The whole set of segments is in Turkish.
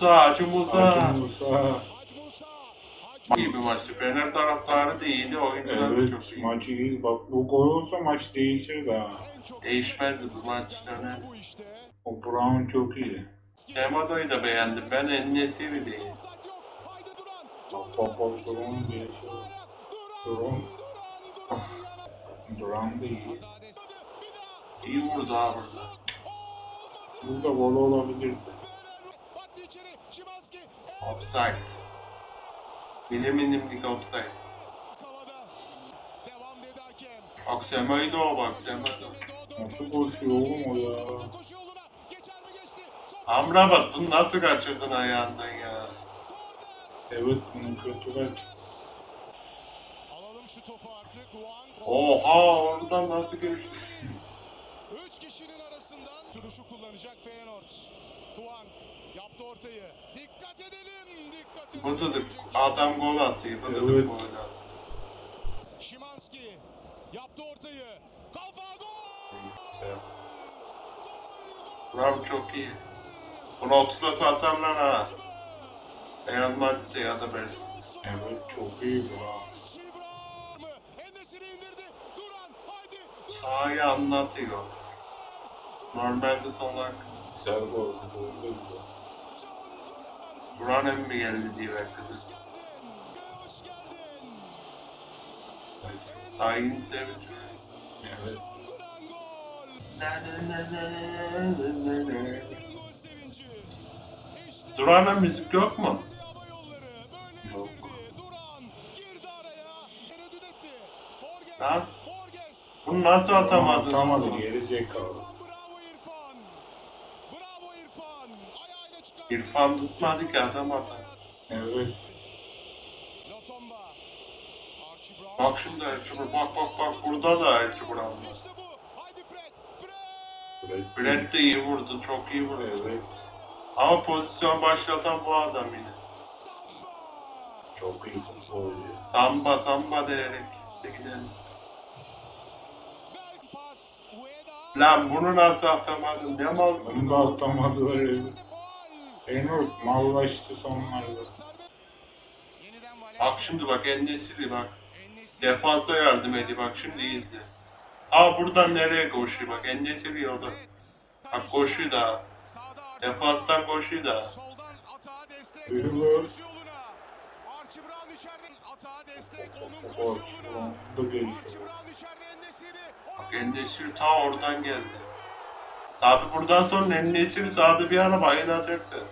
Musa, Hacı Musa. Hacı Musa. İyi bir maçtı. Fener taraftarı da iyiydi, oyuncular da Evet çok iyi. maç iyi. Bak bu gol olsa maç değişir daha. Değişmezdi bu maç önemli. O Brown çok iyi. Semado'yu da beğendim. Ben Enesiri değil. Bak bak bak Brown şey. Brown. Brown da iyi. İyi vurdu ha burada. Burada gol olabilirdi. Offside. Milim milimlik offside. Bak Sema'yı da o bak Sema da. Nasıl koşuyor oğlum o ya? Amrabat bunu nasıl kaçırdın ayağından ya? Evet bunun kötü kaç. Alalım şu topu artık. Juan Oha oradan nasıl geçti? Üç kişinin arasından turuşu kullanacak Feyenoord. Juan yaptı ortayı. Dikkat edelim. Dikkat edelim. Burada da adam gol atıyor. Burada da gol atıyor. Şimanski yaptı ortayı. Kafa gol. Bravo çok iyi. Bunu 30'a satarlar ha. Real Madrid'e ya da Barcelona. Evet çok iyi. Duran haydi. Sahayı anlatıyor. Normalde sonar Güzel gol. Gol güzel. Buranın mi geldi diye herkese. Tayin sevinci. Evet. Duran'a müzik yok mu? Yok. Lan. Bunu nasıl atamadın? Atamadı geri zekalı. Bravo İrfan. Bravo İrfan. Ayağıyla çıkardı. İrfan tutmadı ki adam atar. Evet. Bak şimdi Bur- Bak bak bak burada da Buran var. Brett de iyi vurdu. Çok iyi vurdu. Evet. Ama pozisyon başlatan bu adam yine. Çok iyi futbol ya. Samba samba diyerek de gidelim. Lan bunu nasıl atamadın? Ne malsın? Bunu da atamadılar evet. Feyenoord mallaştı sonlarda. Bak şimdi bak Ennesiri bak. Defansa yardım ediyor bak şimdi izle. Aa buradan nereye koşuyor bak Ennesiri yolda. Bak koşuyor da. Defanstan koşuyor da. En-Nesyri. Bak Ennesiri ta oradan geldi. Tabi buradan sonra Ennesiri sağda bir ara bayılacaktı.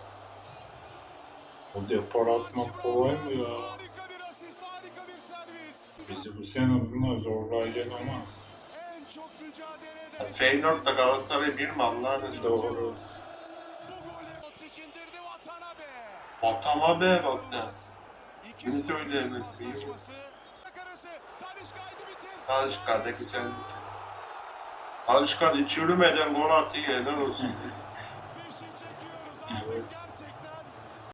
O depar atmak kolay mı ya? Bizi bu sene buna zorlayacak ama. Feyenoord da Galatasaray bir mi Allah'ın Doğru. Otama be bak sen. İki Beni sıfır söyleyemez, paslaşması. Arası, Talisca'ydı bitir. Alışkan da güzel. Alışkan hiç yürümeden gol atıyor helal olsun.